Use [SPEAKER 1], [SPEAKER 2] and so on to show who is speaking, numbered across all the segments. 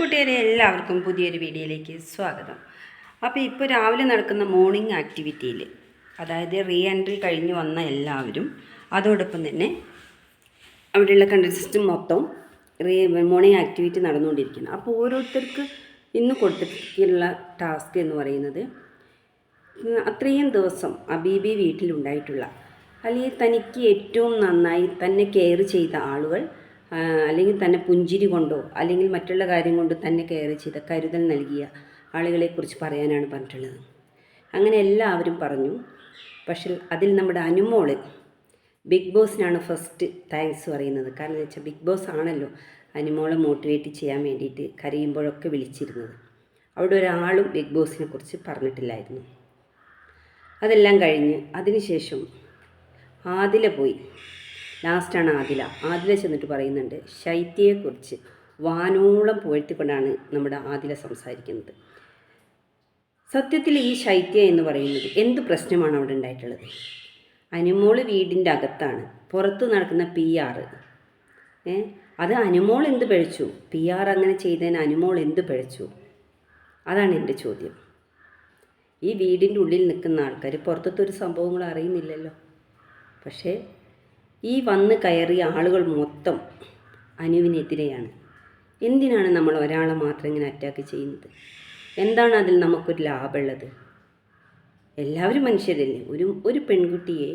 [SPEAKER 1] കൂട്ടുകാരെ എല്ലാവർക്കും പുതിയൊരു വീഡിയോയിലേക്ക് സ്വാഗതം. അപ്പോൾ ഇപ്പോൾ രാവിലെ നടക്കുന്ന മോർണിംഗ് ആക്ടിവിറ്റിയിൽ അതായത് റീ എൻട്രി കഴിഞ്ഞ് വന്ന എല്ലാവരും അതോടൊപ്പം തന്നെ അവിടെയുള്ള കണ്ടസ്റ്റന്റ് മൊത്തം റീ മോർണിംഗ് ആക്ടിവിറ്റി നടന്നുകൊണ്ടിരിക്കുന്നത് അപ്പോൾ ഓരോരുത്തർക്ക് ഇന്ന് കൊടുത്തിട്ടുള്ള ടാസ്ക് എന്ന് പറയുന്നത് അത്രയും ദിവസം അബീബി വീട്ടിലുണ്ടായിട്ടുള്ള അല്ലെങ്കിൽ തനിക്ക് ഏറ്റവും നന്നായി തന്നെ കെയർ ചെയ്ത ആളുകൾ അല്ലെങ്കിൽ തന്നെ പുഞ്ചിരി കൊണ്ടോ അല്ലെങ്കിൽ മറ്റുള്ള കാര്യം കൊണ്ട് തന്നെ കെയർ ചെയ്ത കരുതൽ നൽകിയ ആളുകളെക്കുറിച്ച് പറയാനാണ് പറഞ്ഞിട്ടുള്ളത്. അങ്ങനെ എല്ലാവരും പറഞ്ഞു പക്ഷേ അതിൽ നമ്മുടെ അനുമോൾ ബിഗ് ബോസിനാണ് ഫസ്റ്റ് താങ്ക്സ് പറയുന്നത്. കാരണം എന്ന് വെച്ചാൽ ബിഗ് ബോസ് ആണല്ലോ അനുമോളെ മോട്ടിവേറ്റ് ചെയ്യാൻ വേണ്ടിയിട്ട് കരയുമ്പോഴൊക്കെ വിളിച്ചിരുന്നത്. അവിടെ ഒരാളും ബിഗ് ബോസിനെ കുറിച്ച് പറഞ്ഞിട്ടില്ലായിരുന്നു. അതെല്ലാം കഴിഞ്ഞ് അതിനുശേഷം ആദില പോയി. ലാസ്റ്റാണ് ആദില. ആദില ചെന്നിട്ട് പറയുന്നുണ്ട് ശൈത്യയെക്കുറിച്ച് വാനോളം പുകഴ്ത്തിക്കൊണ്ടാണ് നമ്മുടെ ആദില സംസാരിക്കുന്നത്. സത്യത്തിൽ ഈ ശൈത്യ എന്ന് പറയുന്നത് എന്ത് പ്രശ്നമാണ് അവിടെ ഉണ്ടായിട്ടുള്ളത്? അനുമോൾ വീടിന്റെ അകത്താണ്. പുറത്ത് നടക്കുന്ന പി ആർ ഏ? അത് അനുമോൾ എന്ത് പിഴച്ചു? പി ആർ അങ്ങനെ ചെയ്തതിന് അനുമോൾ എന്ത് പിഴച്ചു? അതാണ് എന്റെ ചോദ്യം. ഈ വീടിന്റെ ഉള്ളിൽ നിൽക്കുന്ന ആൾക്കാർ പുറത്തത്തെ ഒരു സംഭവങ്ങൾ അറിയുന്നില്ലല്ലോ. പക്ഷേ ഈ വന്ന് കയറിയ ആളുകൾ മൊത്തം അനുവിനെതിരെയാണ്. എന്തിനാണ് നമ്മൾ ഒരാളെ മാത്രം ഇങ്ങനെ അറ്റാക്ക് ചെയ്യുന്നത്? എന്താണ് അതിൽ നമുക്കൊരു ലാഭമുള്ളത്? എല്ലാവരും മനുഷ്യരല്ലേ? ഒരു ഒരു പെൺകുട്ടിയെ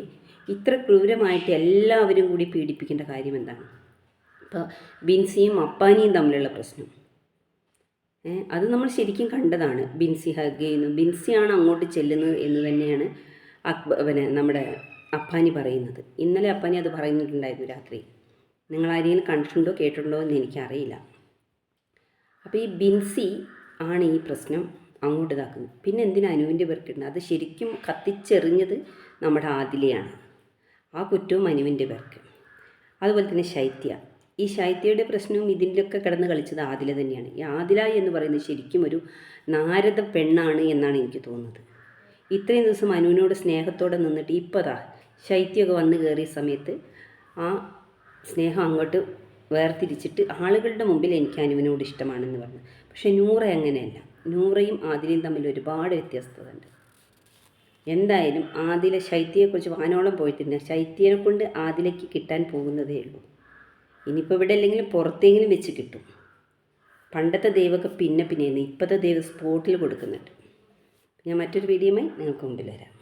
[SPEAKER 1] ഇത്ര ക്രൂരമായിട്ട് എല്ലാവരും കൂടി പീഡിപ്പിക്കേണ്ട കാര്യം എന്താണ്? ഇപ്പോൾ ബിൻസിയും അപ്പാനിയും തമ്മിലുള്ള പ്രശ്നം. അത് നമ്മൾ ശരിക്കും കണ്ടതാണ്. ബിൻസി ഹഗ് ചെയ്യുന്നു. ബിൻസിയാണ് അങ്ങോട്ട് ചെല്ലുന്നത് എന്ന് തന്നെയാണ് അക്ബ പിന്നെ നമ്മുടെ അപ്പാനി പറയുന്നത്. ഇന്നലെ അപ്പാനി അത് പറയുന്നിട്ടുണ്ടായിരുന്നു രാത്രി. നിങ്ങൾ ആരെങ്കിലും കണ്ടിട്ടുണ്ടോ കേട്ടിട്ടുണ്ടോ എന്ന് എനിക്കറിയില്ല. അപ്പോൾ ഈ ബിൻസി ആണ് ഈ പ്രശ്നം അങ്ങോട്ട് ഇതാക്കുന്നത്. പിന്നെ എന്തിനാ അനുവിന്റെ പേർക്കുണ്ട് അത് ശരിക്കും കത്തിച്ചെറിഞ്ഞത് നമ്മുടെ ആദിലയാണ്. ആ കുറ്റവും അനുവിന്റെ പേർക്ക്. അതുപോലെ തന്നെ ശൈത്യ. ഈ ശൈത്യയുടെ പ്രശ്നവും ഇതിന്റെയൊക്കെ കിടന്ന് കളിച്ചത് ആദില തന്നെയാണ്. ഈ ആദില എന്ന് പറയുന്നത് ശരിക്കും ഒരു നാരദ പെണ്ണാണ് എന്നാണ് എനിക്ക് തോന്നുന്നത്. ഇത്രയും ദിവസം അനുവിനോട് സ്നേഹത്തോടെ നിന്നിട്ട് ഇപ്പതാ ശൈത്യമൊക്കെ വന്ന് കയറിയ സമയത്ത് ആ സ്നേഹം അങ്ങോട്ട് വേർതിരിച്ചിട്ട് ആളുകളുടെ മുമ്പിൽ എനിക്ക് അനുവിനോട് ഇഷ്ടമാണെന്ന് പറഞ്ഞു. പക്ഷേ നൂറ അങ്ങനെയല്ല. നൂറയും ആദിലയും തമ്മിൽ ഒരുപാട് വ്യത്യസ്തത ഉണ്ട് എന്തായാലും ആദില ശൈത്യയെക്കുറിച്ച് വാനോളം പോയിട്ടില്ല. ശൈത്യനെ കൊണ്ട് ആദിലയ്ക്ക് കിട്ടാൻ പോകുന്നതേ ഉള്ളൂ. ഇനിയിപ്പോൾ ഇവിടെ അല്ലെങ്കിലും പുറത്തെങ്കിലും വെച്ച് കിട്ടും. പണ്ടത്തെ ദൈവമൊക്കെ പിന്നെ പിന്നെയാണ്. ഇപ്പോഴത്തെ ദൈവം സ്പോട്ടിൽ കൊടുക്കുന്നുണ്ട്. ഞാൻ മറ്റൊരു വീഡിയോയുമായി നിങ്ങൾക്ക് മുമ്പിൽ വരാം.